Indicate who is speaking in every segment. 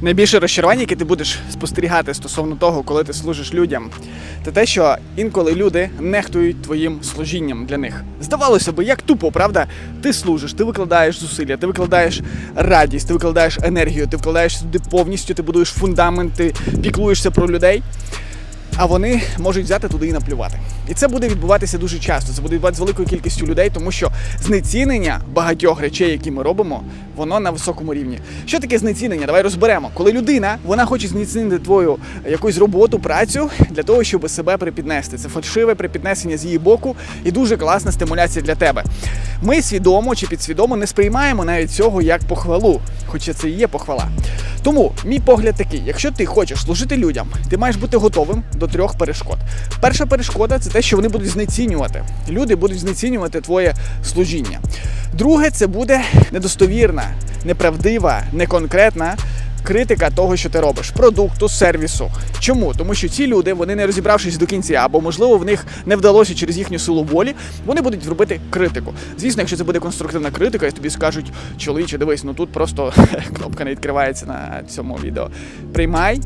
Speaker 1: Найбільше розчарування, яке ти будеш спостерігати стосовно того, коли ти служиш людям, це те, що інколи люди нехтують твоїм служінням для них. Здавалося би, як тупо, правда? Ти служиш, ти викладаєш зусилля, ти викладаєш радість, ти викладаєш енергію, ти вкладаєш туди повністю, ти будуєш фундамент, ти піклуєшся про людей. А вони можуть взяти туди і наплювати. І це буде відбуватися дуже часто. Це буде відбуватися з великою кількістю людей, тому що знецінення багатьох речей, які ми робимо, воно на високому рівні. Що таке знецінення? Давай розберемо. Коли людина вона хоче знецінити твою якусь роботу, працю для того, щоб себе припіднести. Це фальшиве припіднесення з її боку і дуже класна стимуляція для тебе. Ми свідомо чи підсвідомо не сприймаємо навіть цього як похвалу, хоча це і є похвала. Тому мій погляд такий: якщо ти хочеш служити людям, ти маєш бути готовим до трьох перешкод. Перша перешкода це те, що вони будуть знецінювати. Люди будуть знецінювати твоє служіння. Друге, це буде недостовірна, неправдива, неконкретна. Критика того, що ти робиш, продукту, сервісу. Чому? Тому що ці люди, вони не розібравшись до кінця, або можливо в них не вдалося через їхню силу волі, вони будуть робити критику. Звісно, якщо це буде конструктивна критика, і тобі скажуть, чоловіче, дивись, ну тут просто кнопка не відкривається на цьому відео. Приймай,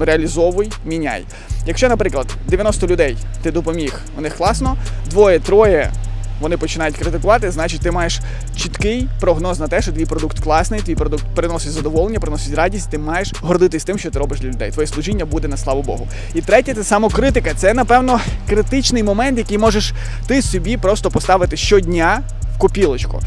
Speaker 1: реалізовуй, міняй. Якщо, наприклад, 90 людей ти допоміг, у них класно, двоє-троє. Вони починають критикувати, значить, ти маєш чіткий прогноз на те, що твій продукт класний, твій продукт приносить задоволення, приносить радість. Ти маєш гордитись тим, що ти робиш для людей. Твоє служіння буде на славу Богу. І третє, це самокритика. Це напевно критичний момент, який можеш ти собі просто поставити щодня в копілочку.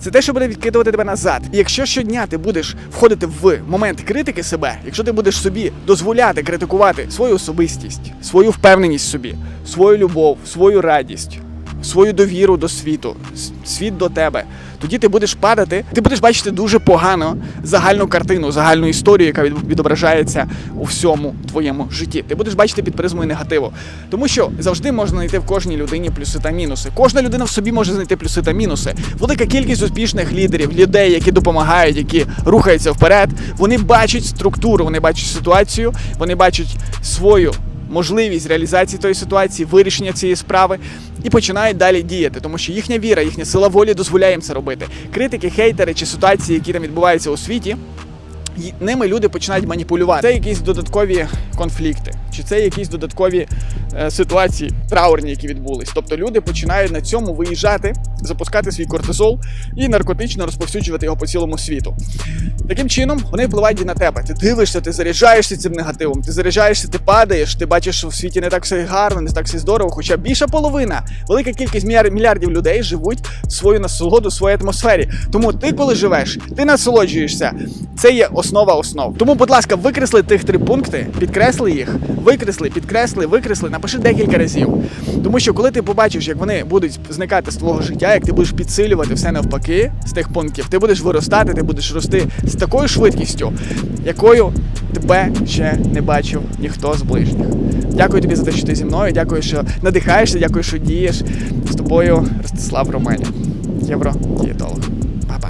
Speaker 1: Це те, що буде відкидувати тебе назад. І якщо щодня ти будеш входити в момент критики себе, якщо ти будеш собі дозволяти критикувати свою особистість, свою впевненість собі, свою любов, свою радість, свою довіру до світу, світ до тебе, тоді ти будеш падати, ти будеш бачити дуже погано загальну картину, загальну історію, яка від- відображається у всьому твоєму житті. Ти будеш бачити під призмою негативу. Тому що завжди можна знайти в кожній людині плюси та мінуси. Кожна людина в собі може знайти плюси та мінуси. Велика кількість успішних лідерів, людей, які допомагають, які рухаються вперед, вони бачать структуру, вони бачать ситуацію, вони бачать свою можливість реалізації тої ситуації, вирішення цієї справи і починають далі діяти, тому що їхня віра, їхня сила волі дозволяє їм це робити. Критики, хейтери чи ситуації, які там відбуваються у світі. Ними люди починають маніпулювати. Це якісь додаткові конфлікти, чи це якісь додаткові е, ситуації траурні, які відбулись. Тобто люди починають на цьому виїжджати, запускати свій кортизол і наркотично розповсюджувати його по цілому світу. Таким чином вони впливають і на тебе. Ти дивишся, ти заряджаєшся цим негативом, ти заряджаєшся, ти падаєш, ти бачиш, що в світі не так все гарно, не так все здорово. Хоча більша половина, велика кількість мільяр- мільярдів людей живуть свою насолоду своїй атмосфері. Тому ти, коли живеш, ти насолоджуєшся. Це є основа основ. Тому, будь ласка, викресли тих три пункти, підкресли їх, викресли, підкресли, викресли, напиши декілька разів. Тому що коли ти побачиш, як вони будуть зникати з твого життя, як ти будеш підсилювати все навпаки з тих пунктів, ти будеш виростати, ти будеш рости з такою швидкістю, якою тебе ще не бачив ніхто з ближніх. Дякую тобі за те, що ти зі мною. Дякую, що надихаєшся, дякую, що дієш. З тобою Ростислав Романів, євродієтолог. Па-па.